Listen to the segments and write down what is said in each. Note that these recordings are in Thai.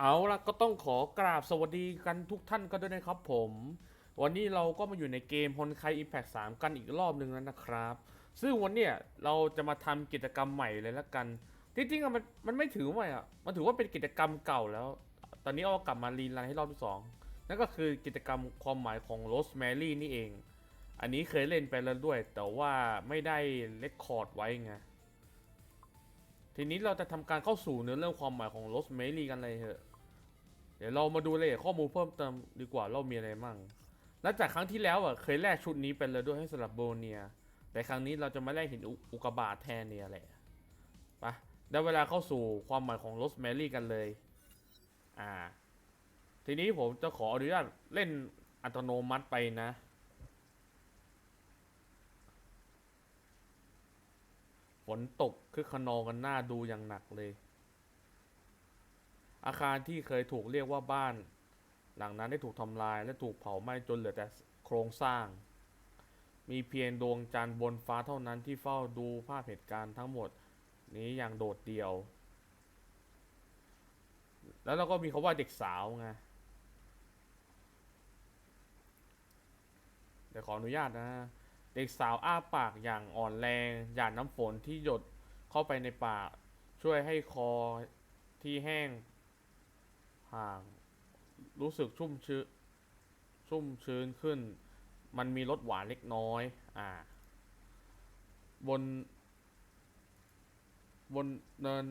เอาละก็ต้องขอกราบสวัสดีกันทุกท่านกันด้วยนะครับผม วันนี้เราก็มาอยู่ในเกมฮอนไคอิมแพกสามกันอีกรอบหนึ่งแล้วนะครับ ซึ่งวันเนี้ยเราจะมาทำกิจกรรมใหม่เลยละกันจริงๆอะมันมันไม่ถือว่าใหม่อะมันถือว่าเป็นกิจกรรมเก่าแล้ว ตอนนี้เอากลับมารีรันให้รอบที่สองนั่นก็คือกิจกรรมความหมายของโรสแมรี่นี่เอง อันนี้เคยเล่นไปแล้วด้วย แต่ว่าไม่ได้เลคคอร์ดไว้ไงทีนี้เราจะทำการเข้าสู่เนื้อเรื่องความหมายของโรสแมรี่กันเลยเถอะ เดี๋ยวเรามาดูรายละเอียดข้อมูลเพิ่มเติมดีกว่าเรามีอะไรมั่งและจากครั้งที่แล้วอะเคยแลกชุดนี้ไปเลยด้วยให้สำหรับโบเนีย แต่ครั้งนี้เราจะมาแลกหินอุอุกบาตแทนเนี่ยแหละไปะได้เวลาเข้าสู่ความหมายของโรสแมรี่กันเลย อ่า ทีนี้ผมจะขออนุญาตเล่นอัตโนมัติไปนะ ฝนตกคือขนองกันหน้าดูอย่างหนักเลย อาคารที่เคยถูกเรียกว่าบ้าน หลังนั้นได้ถูกทำลายและถูกเผาไหม้จนเหลือแต่โครงสร้าง มีเพียงดวงจันทร์บนฟ้าเท่านั้นที่เฝ้าดูภาพเหตุการณ์ทั้งหมดนี้อย่างโดดเดี่ยว แล้วเราก็มีคาว่าเด็กสาวไงเดี๋ยวขออนุญาตนะ เด็กสาวอ้าปากอย่างอ่อนแรงหยาดน้ำฝนที่หยดเข้าไปในปากช่วยให้คอที่แห้ง ห่าง รู้สึกชุ่มชื้นชุ่มชื้นขึ้น มันมีรสหวานเล็กน้อย อ่า บน บนเนิน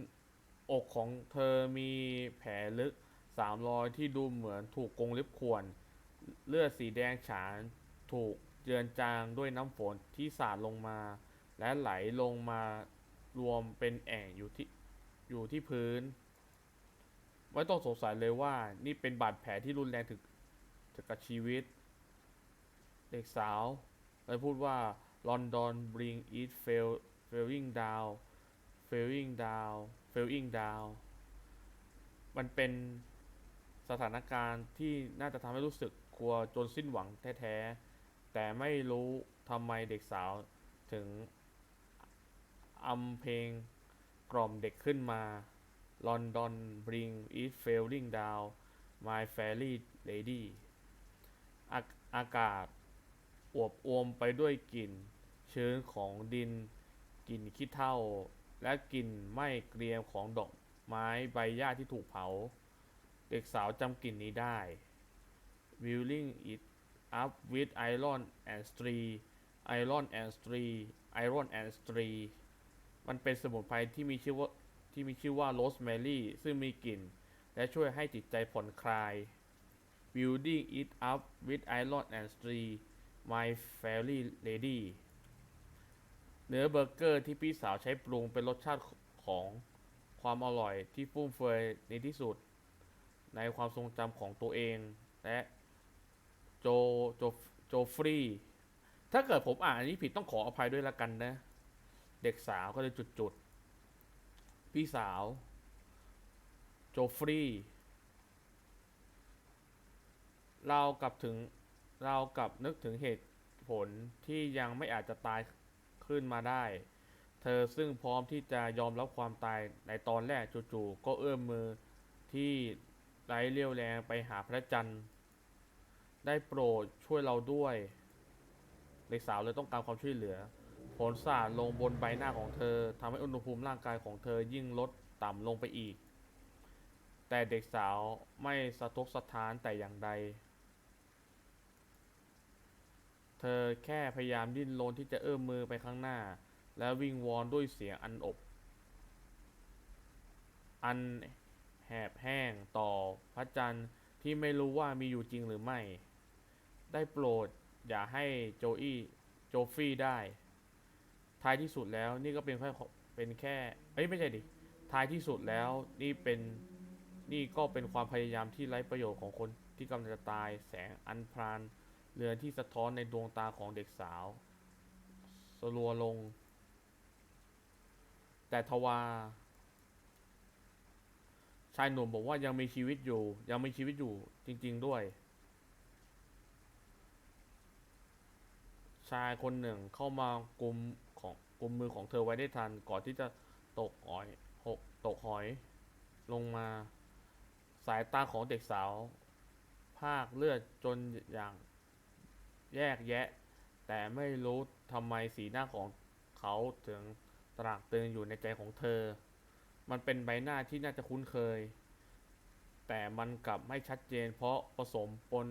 อกของเธอมีแผลลึกสามรอยที่ดูเหมือนถูกกรงล็บข่วน เลือดสีแดงฉานถูกเจือนจางด้วยน้ำฝนที่สาดลงมา และไหลลงมารวมเป็นแอ่งอยู่ที่อยู่ที่พื้น ไม่ต้องสงสัยเลยว่านี่เป็นบาดแผลที่รุนแรงถึงถึงกับชีวิต เด็กสาวเลยพูดว่า London bring it fail failing down failing down failing down มันเป็นสถานการณ์ที่น่าจะทำให้รู้สึกกลัวจนสิ้นหวังแท้ๆ แต่ไม่รู้ทำไมเด็กสาวถึงอำเพลงกล่อมเด็กขึ้นมา London bring it failing down my fairy lady อาอากาศอวบอวมไปด้วยกลิ่น ชื้นของดิน กลิ่นขี้เถ้า และกลิ่นไหม้เกรียมของดอกไม้ใบหญ้าที่ถูกเผา เด็กสาวจำกลิ่นนี้ได้ Wheeling it up with iron and string iron and string iron and string มันเป็นสมุนไพรที่มีชื่อว่า ที่มีชื่อว่าโรสแมรี่ซึ่งมีกลิ่น และช่วยให้จิตใจผ่อนคลาย Building it up with iron and string my fairy lady เนื้อเบอร์เกอร์ที่พี่สาวใช้ปรุงเป็นรสชาติของความอร่อยที่ฟุ่มเฟือยในที่สุด ในความทรงจำของตัวเอง และโจโจโจฟรี ถ้าเกิดผมอ่านอันนี้ผิดต้องขออภัยด้วยละกันนะ เด็กสาวก็เลยจุดจุดๆ พี่สาว โจฟรีเรากลับถึงเรากลับนึกถึงเหตุผลที่ยังไม่อาจจะตายขึ้นมาได้ เธอซึ่งพร้อมที่จะยอมรับความตายในตอนแรกจู่ๆก็เอื้อมมือที่ไร้เรี่ยวแรงไปหาพระจันทร์ ได้โปรดช่วยเราด้วยเด็กสาวเลยต้องการความช่วยเหลือ ฝนสาดลงบนใบหน้าของเธอทำให้อุณหภูมิร่างกายของเธอยิ่งลดต่ำลงไปอีก แต่เด็กสาวไม่สะทกสะท้านแต่อย่างใด เธอแค่พยายามดิ้นรนที่จะเอื้อมมือไปข้างหน้า และวิงวอนด้วยเสียงอันอบ อันแหบแห้งต่อพระจันทร์ที่ไม่รู้ว่ามีอยู่จริงหรือไม่ ได้โปรดอย่าให้โจอี้โจฟี่ได้ ท้ายที่สุดแล้วนี่ก็เป็นแค่เป็นแค่เอ้ยไม่ใช่ดิท้ายที่สุดแล้วนี่เป็นนี่ก็เป็นความพยายามที่ไร้ประโยชน์ของคนที่กำลังจะตายแสงอันพรานเรือนที่สะท้อนในดวงตาของเด็กสาวสลัวลง แต่ทว่าชายหนุ่มบอกว่ายังมีชีวิตอยู่ ยังมีชีวิตอยู่จริง ๆด้วย ชายคนหนึ่งเข้ามากลุม มมือของเธอไว้ได้ทันก่อนที่จะตกหอยหกตกหอย ลงมา สายตาของเด็กสาว ภาคเลือดจนอย่างแยกแยะ แต่ไม่รู้ทำไมสีหน้าของเขาถึงตรากตรึงอยู่ในใจของเธอ มันเป็นใบหน้าที่น่าจะคุ้นเคย แต่มันกลับไม่ชัดเจนเพราะผสมปน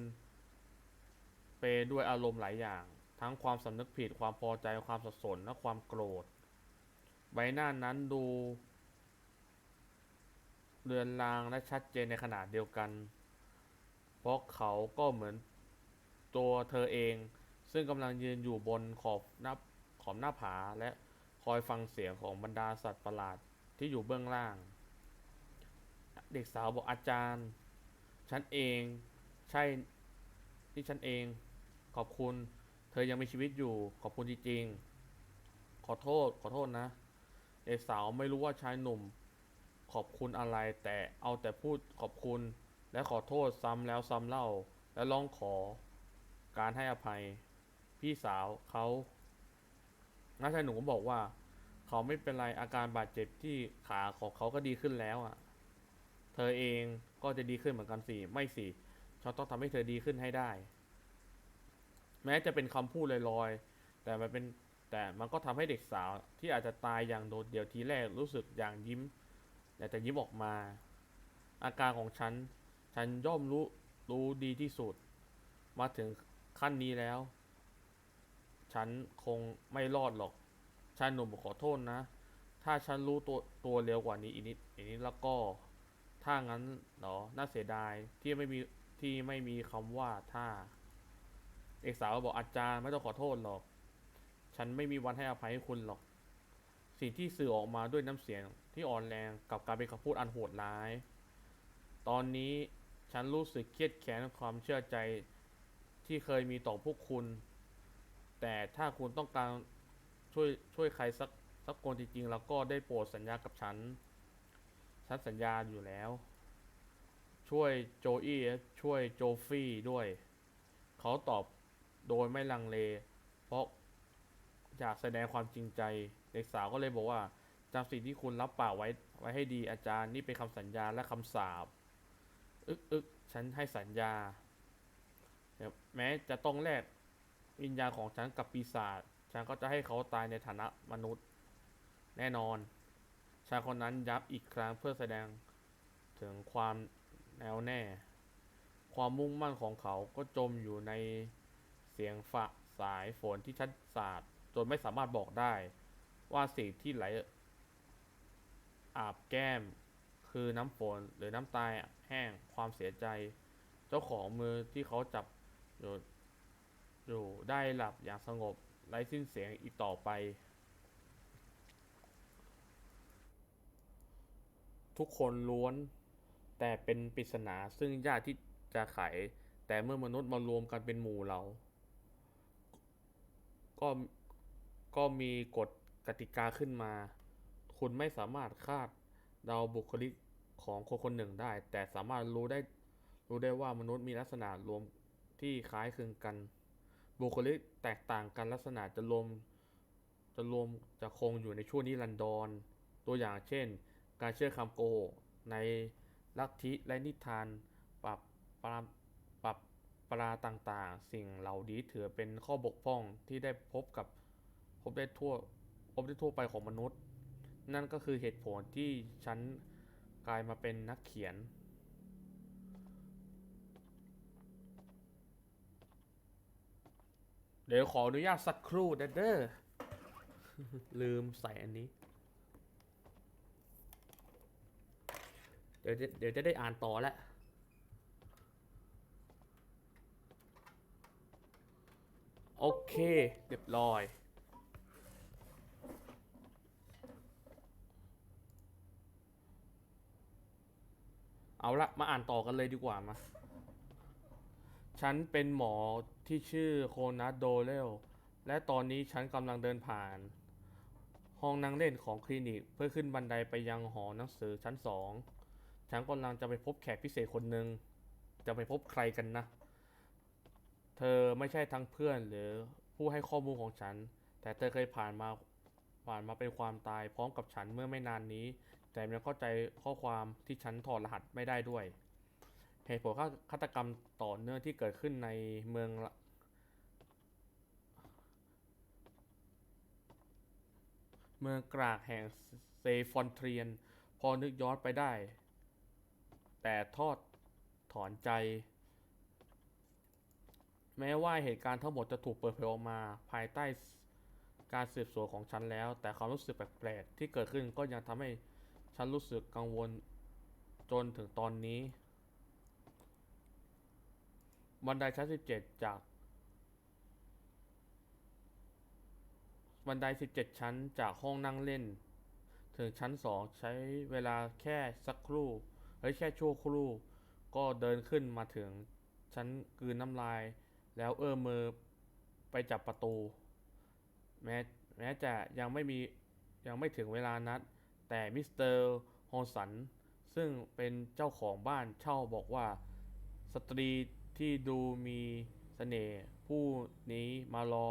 เปด้วยอารมณ์หลายอย่าง ทั้งความสำนึกผิดความพอใจความสับสนและความโกรธ ใบหน้านั้นดูเรือนรางและชัดเจนในขนาดเดียวกัน เพราะเขาก็เหมือนตัวเธอเอง ซึ่งกำลังยืนอยู่บนขอบหน้าขอบหน้าผาและคอยฟังเสียงของบรรดาสัตว์ประหลาดที่อยู่เบื้องล่าง เด็กสาวบอกอาจารย์ ฉันเอง ใช่ที่ฉันเอง ขอบคุณ เธอยังมีชีวิตอยู่ ขอบคุณจริงๆ ขอโทษ ขอโทษนะเด็กสาวไม่รู้ว่าชายหนุ่ม ขอบคุณอะไร แต่เอาแต่พูดขอบคุณ และขอโทษซ้ำแล้วซ้ำเล่า และร้องขอ การให้อภัย พี่สาวเขาน้าชายหนุ่มก็บอกว่า เขาไม่เป็นไรอาการบาดเจ็บที่ขาของเขาก็ดีขึ้นแล้วอะ เธอเองก็จะดีขึ้นเหมือนกันสิไม่สิฉันต้องทำให้เธอดีขึ้นให้ได้ แม้จะเป็นคำพูดลอยๆ แต่มันเป็นแต่มันก็ทำให้เด็กสาวที่อาจจะตายอย่างโดดเดี่ยวทีแรกรู้สึกอย่างยิ้มอยากจะยิ้มออกมา อาการของฉัน ฉันย่อมรู้รู้ดีที่สุด มาถึงขั้นนี้แล้ว ฉันคงไม่รอดหรอกชายหนุ่มขอโทษนะ ถ้าฉันรู้ตัวตัวเร็วกว่านี้อีกนิดอีกนิดแล้วก็ ถ้างั้นเหรอ น่าเสียดายที่ไม่มีที่ไม่มีคำว่าถ้า เอกสาวบอกอาจารย์ไม่ต้องขอโทษหรอก ฉันไม่มีวันให้อภัยให้คุณหรอก สิ่งที่สื่อออกมาด้วยน้ำเสียงที่อ่อนแรงกับการเป็นคำพูดอันโหดร้าย ตอนนี้ฉันรู้สึกเครียดแค้นความเชื่อใจที่เคยมีต่อพวกคุณ แต่ถ้าคุณต้องการช่วยช่วยใครสักสักคนจริงๆแล้วก็ได้โปรดสัญญากับฉัน ฉันสัญญาอยู่แล้ว ช่วยโจอี้ช่วยโจฟี่ด้วย เขาตอบ โดยไม่ลังเล เพราะอยากแสดงความจริงใจ เด็กสาวก็เลยบอกว่าจำสิ่งที่คุณรับปากไว้ไว้ให้ดีอาจารย์นี่เป็นคำสัญญาและคำสาปอึกอึกฉันให้สัญญา แม้จะต้องแลกวิญญาณของฉันกับปีศาจฉันก็จะให้เขาตายในฐานะมนุษย์ แน่นอนชายคนนั้นย้ำอีกครั้งเพื่อแสดงถึงความแน่วแน่ ความมุ่งมั่นของเขาก็จมอยู่ใน เสียงฝะสายฝนที่ชัดสาดจนไม่สามารถบอกได้ ว่าสิ่งที่ไหลอาบแก้ม คือน้ำฝนหรือน้ำตาแห้งความเสียใจ เจ้าของมือที่เขาจับอยู่อยู่ได้หลับอย่างสงบไร้สิ้นเสียงอีกต่อไป ทุกคนล้วน แต่เป็นปริศนาซึ่งยากที่จะไข แต่เมื่อมนุษย์มารวมกันเป็นหมู่เรา ก็ก็มีกฎกติกาขึ้นมา คุณไม่สามารถคาดเดาบุคลิกของคนคนหนึ่งได้ แต่สามารถรู้ได้รู้ได้ว่ามนุษย์มีลักษณะรวมที่คล้ายคลึงกัน บุคลิกแตกต่างกันลักษณะจะรวมจะรวมจะคงอยู่ในช่วงนิรันดรตัวอย่างเช่น การเชื่อคำโกหกในลัทธิและนิทานปรับปราม ปรับปราต่างๆ สิ่งเหล่านี้ถือเป็นข้อบกพร่องที่ได้พบกับพบได้ทั่วพบได้ทั่วไปของมนุษย์ นั่นก็คือเหตุผลที่ฉันกลายมาเป็นนักเขียน เดี๋ยวขออนุญาตสักครู่นะเด้อลืมใส่อันนี้ เดี๋ยวจะเดี๋ยวจะได้อ่านต่อแล้ว โอ เคเรียบร้อย เอาละมาอ่านต่อกันเลยดีกว่ามาฉันเป็นหมอที่ชื่อโคนัสโดเลลและตอนนี้ฉันกำลังเดินผ่าน ห้องนั่งเล่นของคลินิกเพื่อขึ้นบันไดไปยังหอหนังสือชั้นสอง ฉันกำลังจะไปพบแขกพิเศษคนหนึ่งจะไปพบใครกันนะ เธอไม่ใช่ทั้งเพื่อนหรือ ผู้ให้ข้อมูลของฉัน แต่เธอเคยผ่านมาผ่านมาเป็นความตายพร้อมกับฉันเมื่อไม่นานนี้ แต่ยังเข้าใจข้อความที่ฉันถอดรหัสไม่ได้ด้วย เหตุผลฆาตกรรมต่อเนื่องที่เกิดขึ้นในเมืองเมืองกรากแห่งเซฟอนเทรียน พอนึกย้อนไปได้ แต่ทอดถอนใจ แม้ว่าเหตุการณ์ทั้งหมดจะถูกเปิดเผยออกมาภายใต้การสืบสวนของฉันแล้ว แต่ความรู้สึกแปลกๆที่เกิดขึ้นก็ยังทำให้ฉันรู้สึกกังวลจนถึงตอนนี้ บันไดชั้น 17 จาก บันได 17 ชั้นจากห้องนั่งเล่น ถึงชั้น 2 ใช้เวลาแค่สักครู่เฮ้ยแค่ชั่วครู่ ก็เดินขึ้นมาถึงชั้นกลืนน้ำลาย แล้วเอื้อมมือไปจับประตู แม้แม้จะยังไม่มียังไม่ถึงเวลานัด แต่มิสเตอร์ฮอลสัน ซึ่งเป็นเจ้าของบ้านเช่าบอกว่า สตรีที่ดูมีเสน่ห์ผู้นี้มารอ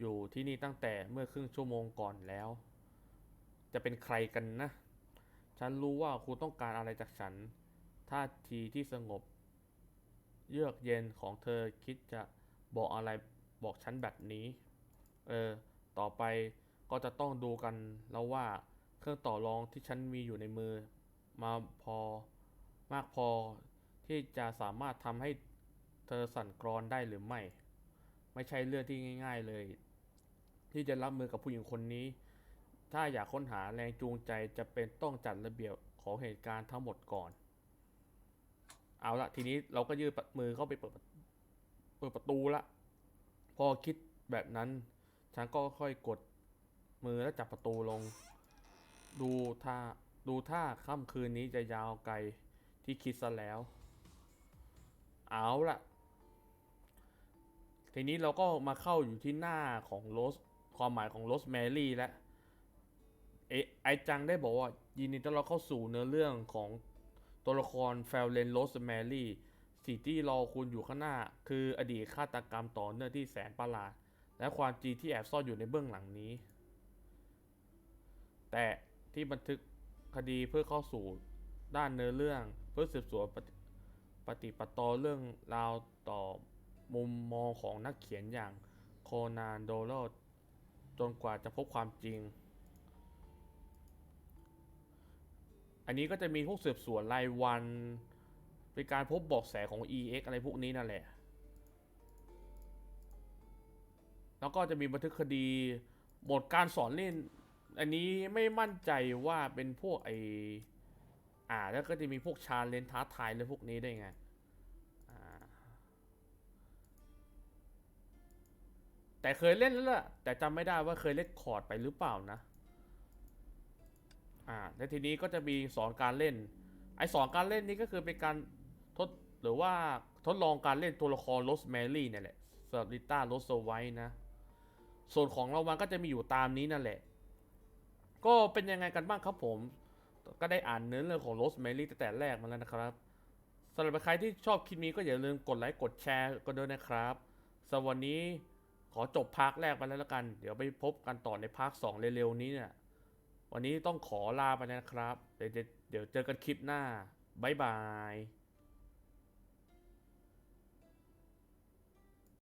อยู่ที่นี่ตั้งแต่เมื่อครึ่งชั่วโมงก่อนแล้ว จะเป็นใครกันนะ ฉันรู้ว่าคุณต้องการอะไรจากฉันท่าทีที่สงบ เยือกเย็นของเธอคิดจะบอกอะไรบอกฉันแบบนี้ เออ ต่อไปก็จะต้องดูกันแล้วว่าเครื่องต่อรองที่ฉันมีอยู่ในมือ มาพอมากพอที่จะสามารถทำให้เธอสั่นคลอนได้หรือไม่ ไม่ใช่เรื่องที่ง่าย ๆเลย ที่จะรับมือกับผู้หญิงคนนี้ ถ้าอยากค้นหาแรงจูงใจจะเป็นต้องจัดระเบียบของเหตุการณ์ทั้งหมดก่อน เอาละทีนี้เราก็ยืดมือเข้าไปเปิดเปิดประตูละพอคิดแบบนั้น ฉันก็ค่อยกดมือแล้วจับประตูลง ดูท่าดูท่าค่ำคืนนี้จะยาวไกลที่คิดซะแล้ว เอาละทีนี้เราก็มาเข้าอยู่ที่หน้าของโรสความหมายของโรสแมรี่แล้วเอะไอจังได้บอกว่ายินดีต้อนรับเข้าสู่เนื้อเรื่องของ ตัวละครแฟลเลนโรสแมรี่สิ่งที่รอคุณอยู่ข้างหน้า คืออดีตฆาตกรรมต่อเนื่องที่แสนประหลาด และความจริงที่แอบซ่อนอยู่ในเบื้องหลังนี้ แต่ที่บันทึกคดีเพื่อเข้าสู่ด้านเนื้อเรื่องเพื่อสืบสวนปฏิปฏิปต่อเรื่องราวต่อมุมมองของนักเขียนอย่างโคนานโดโลจนกว่าจะพบความจริง อันนี้ก็จะมีพวกสืบสวนรายวัน เป็นการพบเบอกแสของ EX อะไรพวกนี้นั่นแหละ แล้วก็จะมีบันทึกคดีบทการสอนเล่น อันนี้ไม่มั่นใจว่าเป็นพวกไออ่า แล้วก็จะมีพวกชาเลนท้าทายเลยพวกนี้ได้ไงแต่เคยเล่นแล้วล่ะ แต่จำไม่ได้ว่าเคยเล่นคอร์ดไปหรือเปล่านะ อ่าและทีนี้ก็จะมีสอนการเล่น ไอสอนการเล่นนี้ก็คือเป็นการทดหรือว่าทดลองการเล่นตัวละครโรสแมรี่เนี่ยแหละสำหรับลิต้าโรสไวท์นะ ส่วนของรางวัลก็จะมีอยู่ตามนี้นั่นแหละ ก็เป็นยังไงกันบ้างครับผม ก็ได้อ่านเนื้อเรื่องของโรสแมรี่ตั้งแต่แรกมาแล้วนะครับสำหรับใครที่ชอบคลิปนี้ก็อย่าลืมกดไลค์กดแชร์ก็ด้วยนะครับสำหรับวันนี้ขอจบพาร์ทแรกไปแล้วละกัน เดี๋ยวไปพบกันต่อในพาร์ทสองเร็วๆนี้เนี่ย วันนี้ต้องขอลาไปนะครับ เดี๋ยวเดี๋ยวเจอกันคลิปหน้า บ๊ายบาย